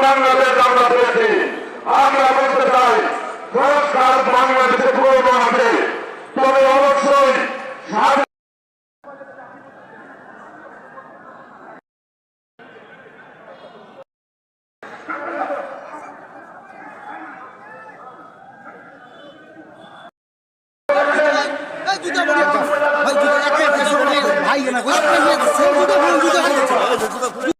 বাংলাদেশ আমরা পেয়েছি আমরা বলতে চাই সংস্কার বাংলাদেশে পুরনো আছে তবে অবশ্যই স্বাধীন জুতা ভাই জুতা একটা জুতা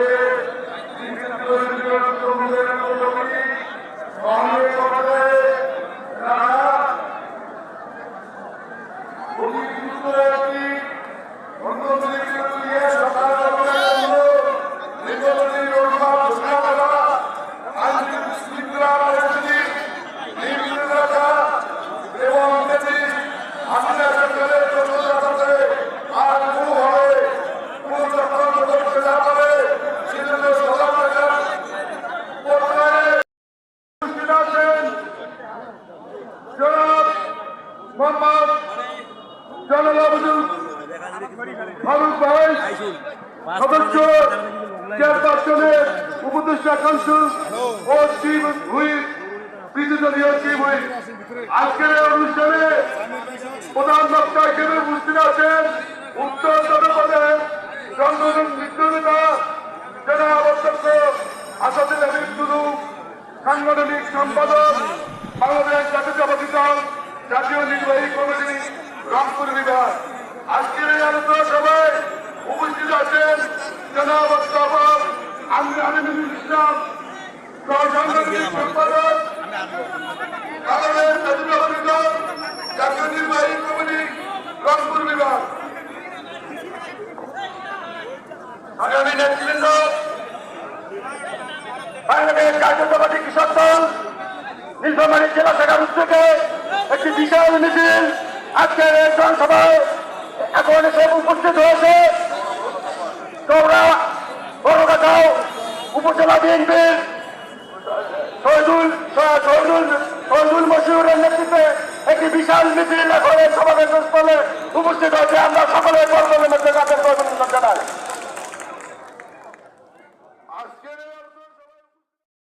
মোহাম্মদ জনাব আব্দুল ফারুক ভাই, সদস্য, চেয়ারপারসনের উপদেষ্টা কাউন্সিল ও চিফ হুইপ বিদ্যুতীয় চিফ হুইপ আজকের অনুষ্ঠানে প্রধান বক্তা হিসেবে উপস্থিত আছেন উত্তর জনপদের জন্মদিন মৃত্যু নেতা জনাব অধ্যক্ষ আসাদুল হাবিব সাংগঠনিক সম্পাদক, বাংলাদেশ জাতীয়তাবাদী দল জাতীয় নির্বাহী কমিটি রংপুর বিভাগ। আজকের এই আলোচনা সভায় উপস্থিত আছেন জনাব অধ্যাপক আমি আমিনুল ইসলাম সাংগঠনিক সম্পাদক জাতীয় নির্বাহী কমিটি, রংপুর বিভাগ। আগামী নেতৃবৃন্দ কৃষক দল নীলফামারী জেলা শাখার উদ্যোগে বিশাল মিছিল আজকের এই এখন সব উপস্থিত হয়েছে। তোমরা বড়গাছাও উপজেলা বিএনপির শহীদুল শহীদুল শহীদুল মশিউরের নেতৃত্বে একটি বিশাল মিছিল এখন সমাবেশ স্থলে উপস্থিত হয়েছে। আমরা সকলে বর্তমানের